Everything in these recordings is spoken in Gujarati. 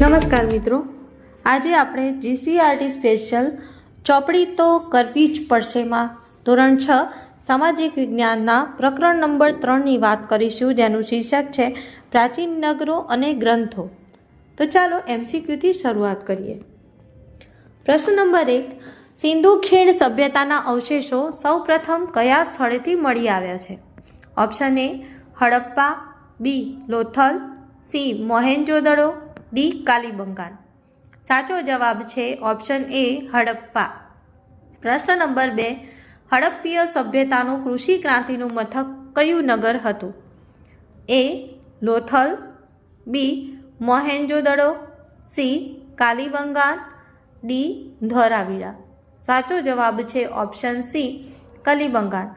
નમસ્કાર મિત્રો. આજે આપણે જીસીઆરટી સ્પેશિયલ ચોપડી તો કરવી જ પડશેમાં ધોરણ છ, સામાજિક વિજ્ઞાનના પ્રકરણ નંબર ત્રણની વાત કરીશું, જેનું શીર્ષક છે પ્રાચીન નગરો અને ગ્રંથો. તો ચાલો એમસીક્યુથી શરૂઆત કરીએ. પ્રશ્ન નંબર એક સિંધુ ખીણ સભ્યતાના અવશેષો સૌપ્રથમ કયા સ્થળેથી મળી આવ્યા છે? Option A, Harappa, B, Lothal, C Mohenjodaro D, Kalibangan. સાચો જવાબ છે ઓપ્શન એ, હડપ્પા. પ્રશ્ન નંબર બે, હડપ્પીય સભ્યતાનું કૃષિ ક્રાંતિનું મથક કયું નગર હતું? A, Lothal, B Mohenjodaro C, Kalibangan, D Dholavira સાચો જવાબ છે ઓપ્શન સી કલીબંગાન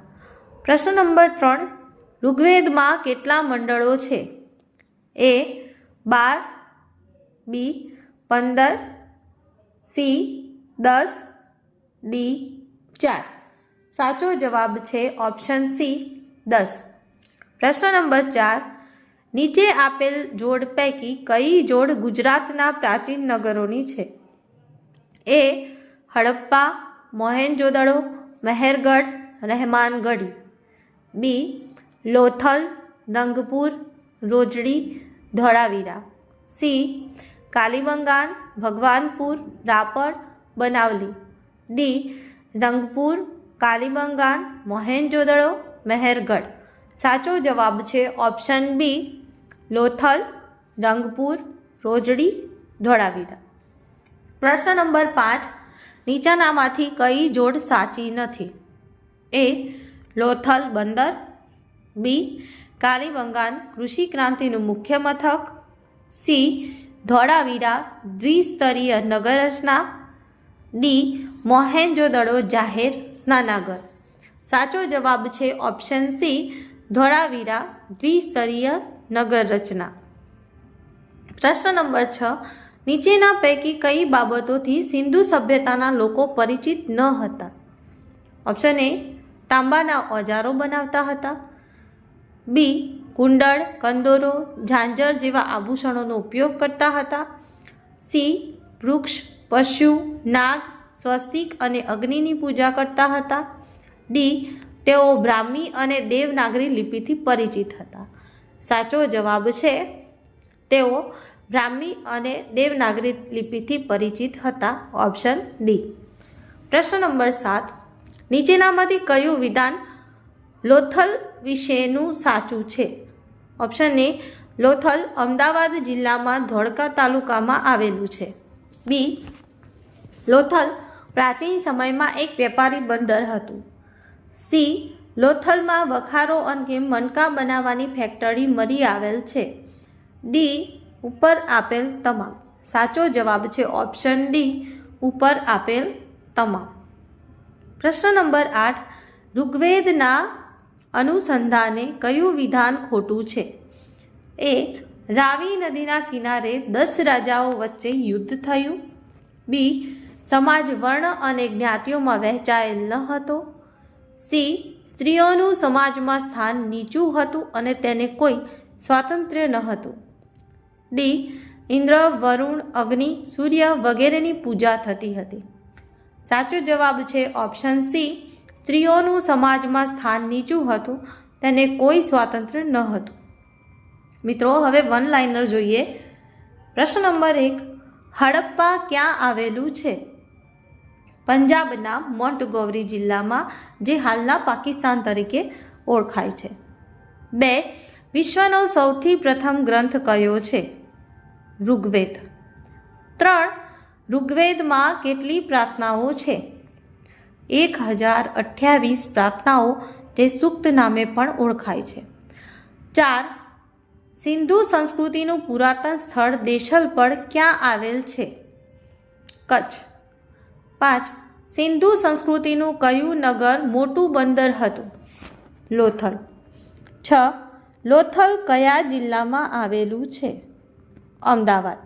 પ્રશ્ન નંબર ત્રણ, ઋગ્વેદમાં કેટલા મંડળો છે? એ બાર બી પંદર સી દસ ડી ચાર. સાચો જવાબ છે ઓપ્શન સી દસ. પ્રશ્ન નંબર ચાર, નીચે આપેલ જોડ પૈકી કઈ જોડ ગુજરાતના પ્રાચીન નગરોની છે? A Harappa Mohenjodaro Mehrgarh Rehmangarhi B, Lothal, Rangpur, Rojdi, Dholavira. C Kalibangan Bhagwanpur, Rapar, Banawali. D, Rangpur Kalibangan Mohenjodaro Mehrgarh. સાચો જવાબ છે ઓપ્શન બી, લોથલ, રંગપુર, રોજડી, ધોળાવીરા. પ્રશ્ન નંબર પાંચ નીચેનામાંથી કઈ જોડ સાચી નથી? એ. લોથલ બંદર. બી. કાલીબંગાન કૃષિ ક્રાંતિનું મુખ્ય મથક. સી. ધોળાવીરા દ્વિસ્તરીય નગર રચના ડી મોહેન્જોદડો જાહેર સ્નાનાગર. સાચો જવાબ છે ઓપ્શન સી, ધોળાવીરા દ્વિસ્તરીય નગર રચના પ્રશ્ન નંબર છ નીચેના પૈકી કઈ બાબતોથી સિંધુ સભ્યતાના લોકો પરિચિત ન હતા? ઓપ્શન એ તાંબાના ઓજારો બનાવતા હતા. બી કુંડળ, કંદોરો, ઝાંઝર જેવા આભૂષણોનો ઉપયોગ કરતા હતા. સી વૃક્ષ, પશુ, નાગ, સ્વસ્તિક અને અગ્નિની પૂજા કરતા હતા. ડી તેઓ બ્રાહ્મી અને દેવનાગરી લિપિથી પરિચિત હતા. સાચો જવાબ છે, તેઓ બ્રાહ્મી અને દેવનાગરી લિપિથી પરિચિત હતા ઓપ્શન ડી પ્રશ્ન નંબર સાત. નીચેનામાંથી કયું વિધાન લોથલ વિશેનું સાચું છે? ઓપ્શન એ લોથલ અમદાવાદ જિલ્લામાં ધોળકા તાલુકામાં આવેલું છે. બી લોથલ પ્રાચીન સમયમાં એક વેપારી બંદર હતું. સી લોથલમાં વખારો અને મણકા બનાવવાની ફેક્ટરી મળી આવેલ છે. ડી ઉપર આપેલ તમામ. સાચો જવાબ છે ઓપ્શન ડી ઉપર આપેલ તમામ. પ્રશ્ન નંબર આઠ, ઋગ્વેદના અનુસંધાને કયું વિધાન ખોટું છે? એ, રાવી નદીના કિનારે દસ રાજાઓ વચ્ચે યુદ્ધ થયું. બી, સમાજ વર્ણ અને જ્ઞાતિઓમાં વહેંચાયેલ ન હતો. સી, સ્ત્રીઓનું સમાજમાં સ્થાન નીચું હતું અને તેને કોઈ સ્વાતંત્ર્ય ન હતું. ડી, ઇન્દ્ર, વરુણ, અગ્નિ, સૂર્ય વગેરેની પૂજા થતી હતી. સાચો જવાબ છે ઓપ્શન સી, સ્ત્રીઓનું સમાજમાં સ્થાન નીચું હતું, તેને કોઈ સ્વાતંત્ર્ય ન હતું. મિત્રો, હવે વન લાઇનર જોઈએ. પ્રશ્ન નંબર એક, હડપ્પા ક્યાં આવેલું છે? પંજાબના મોન્ટગોવરી જિલ્લામાં, જે હાલના પાકિસ્તાન તરીકે ઓળખાય છે. બે, વિશ્વનો સૌથી પ્રથમ ગ્રંથ કયો છે? ઋગ્વેદ. ત્રણ, ઋગ્વેદમાં કેટલી પ્રાર્થનાઓ છે? એક હજાર અઠ્યાવીસ પ્રાર્થનાઓ જે સુક્ત નામે પણ ઓળખાય છે. ચાર, સિંધુ સંસ્કૃતિનું પુરાતન સ્થળ દેશલપડ ક્યાં આવેલ છે? કચ્છ. પાંચ, સિંધુ સંસ્કૃતિનું કયું નગર મોટું બંદર હતું? લોથલ. છ, લોથલ કયા જિલ્લામાં આવેલું છે? અમદાવાદ.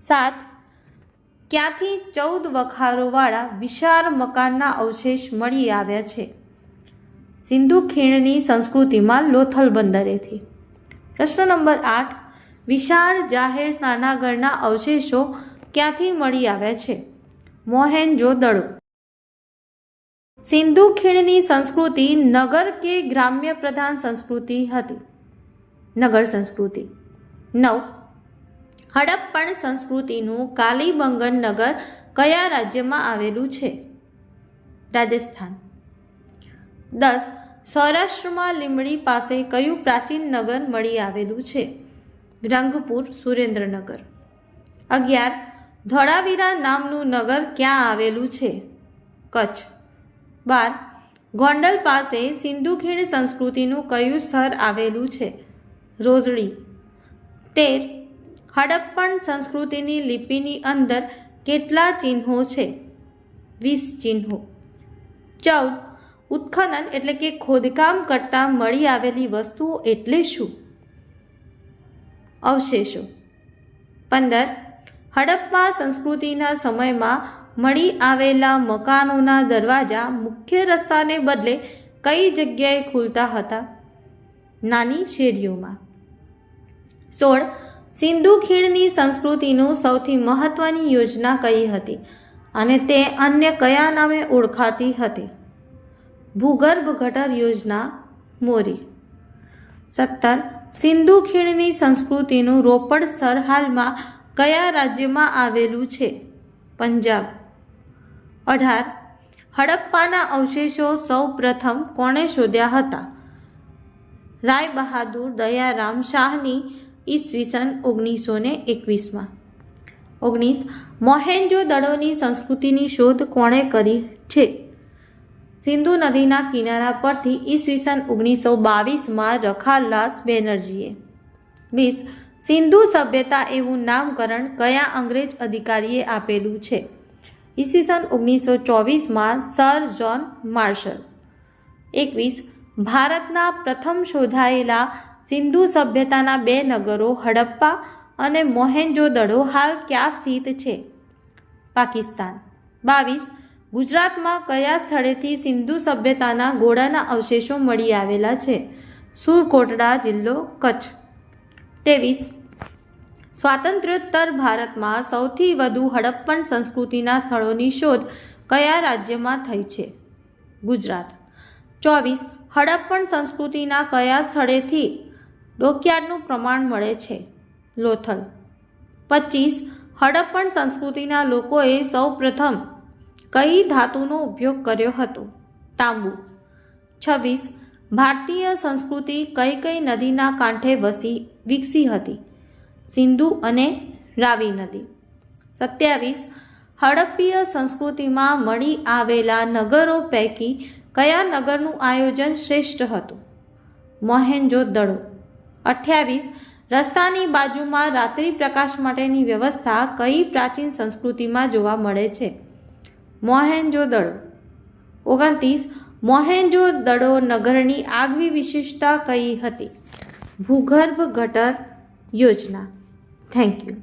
સાત, ક્યાંથી ચૌદ વખારોવાળા વિશાળ મકાનના અવશેષ મળી આવ્યા છે? સિંધુ ખીણની સંસ્કૃતિમાં લોથલ બંદરેથી. પ્રશ્ન નંબર આઠ, વિશાળ જાહેર સ્નાનાગરના અવશેષો ક્યાંથી મળી આવ્યા છે? મોહેનજો દડો સિંધુ ખીણની સંસ્કૃતિ નગર કે ગ્રામ્ય પ્રધાન સંસ્કૃતિ હતી? નગર સંસ્કૃતિ. નવ હડપ્પણ સંસ્કૃતિનું કાલીબંગન નગર કયા રાજ્યમાં આવેલું છે? રાજસ્થાન. દસ, સૌરાષ્ટ્રમાં લીંબડી પાસે કયું પ્રાચીન નગર મળી આવેલું છે? રંગપુર, સુરેન્દ્રનગર. અગિયાર, ધોળાવીરા નામનું નગર ક્યાં આવેલું છે? કચ્છ. બાર, ગોંડલ પાસે સિંધુખીણ સંસ્કૃતિનું કયું સ્થળ આવેલું છે? રોજડી. તેર હડપ્પણ સંસ્કૃતિની લિપિની અંદર કેટલા ચિહ્નો છે? વીસ ચિહ્નો. ચૌદ. ઉત્ખનન એટલે કે ખોદકામ કરતાં મળી આવેલી વસ્તુઓ એટલે શું? અવશેષો. પંદર. હડપ્પા સંસ્કૃતિના સમયમાં મળી આવેલા મકાનોના દરવાજા મુખ્ય રસ્તાને બદલે કઈ જગ્યાએ ખુલતા હતા? નાની શેરીઓમાં. સોળ. સિંધુ ખીણની સંસ્કૃતિનું સૌથી મહત્વની યોજના કઈ હતી અને તે અન્ય કયા નામે ઓળખાતી હતી? ભૂગર્ભ ગટર યોજના, મોરી. સત્તર. સિંધુ ખીણની સંસ્કૃતિનું રોપડ સ્થળ હાલમાં કયા રાજ્યમાં આવેલું છે? પંજાબ. અઢાર. હડપ્પાના અવશેષો સૌ પ્રથમ કોણે શોધ્યા હતા? રાય બહાદુર દયારામ શાહની ઈસવીસન ઓગણીસો ને એકવીસમાં. ઓગણીસ, મોહેન્જો દડોની સંસ્કૃતિની શોધ કોણે કરી છે? સિંધુ નદીના કિનારા પરથી ઈસવીસન ઓગણીસો બાવીસમાં રખાલાસ બેનર્જીએ. વીસ, સિંધુ સભ્યતા એવું નામકરણ કયા અંગ્રેજ અધિકારીએ આપેલું છે? ઈસવીસન ઓગણીસો ચોવીસમાં સર જ્હોન માર્શલ. એકવીસ, ભારતના પ્રથમ શોધાયેલા સિંધુ સભ્યતાના બે નગરો હડપ્પા અને મોહેન્જોદડો હાલ ક્યાં સ્થિત છે? પાકિસ્તાન. બાવીસ. ગુજરાતમાં કયા સ્થળેથી સિંધુ સભ્યતાના ઘોડાના અવશેષો મળી આવેલા છે? સુરકોટડા જિલ્લો, કચ્છ. ત્રેવીસ. સ્વાતંત્ર્યોત્તર ભારતમાં સૌથી વધુ હડપ્પણ સંસ્કૃતિના સ્થળોની શોધ કયા રાજ્યમાં થઈ છે? ગુજરાત. ચોવીસ. હડપ્પણ સંસ્કૃતિના કયા સ્થળેથી ડોકયાર્ડનું પ્રમાણ મળે છે. લોથલ. પચીસ. હડપ્પણ સંસ્કૃતિના લોકોએ સૌ પ્રથમ કઈ ધાતુનો ઉપયોગ કર્યો હતો? તાંબુ. છવ્વીસ. ભારતીય સંસ્કૃતિ કઈ કઈ નદીના કાંઠે વસી, વિકસી હતી? સિંધુ અને રાવી નદી. સત્યાવીસ. હડપ્પીય સંસ્કૃતિમાં મળી આવેલા નગરો પૈકી કયા નગરનું આયોજન શ્રેષ્ઠ હતું? મોહેન્જો દડો અઠ્યાવીસ, રસ્તાની બાજુમાં રાત્રિ પ્રકાશ માટેની વ્યવસ્થા કઈ પ્રાચીન સંસ્કૃતિમાં જોવા મળે છે? મોહેન્જો દડો. ઓગણત્રીસ, મોહેન્જો દડો નગરની આગવી વિશેષતા કઈ હતી? ભૂગર્ભ ગટર યોજના. Thank you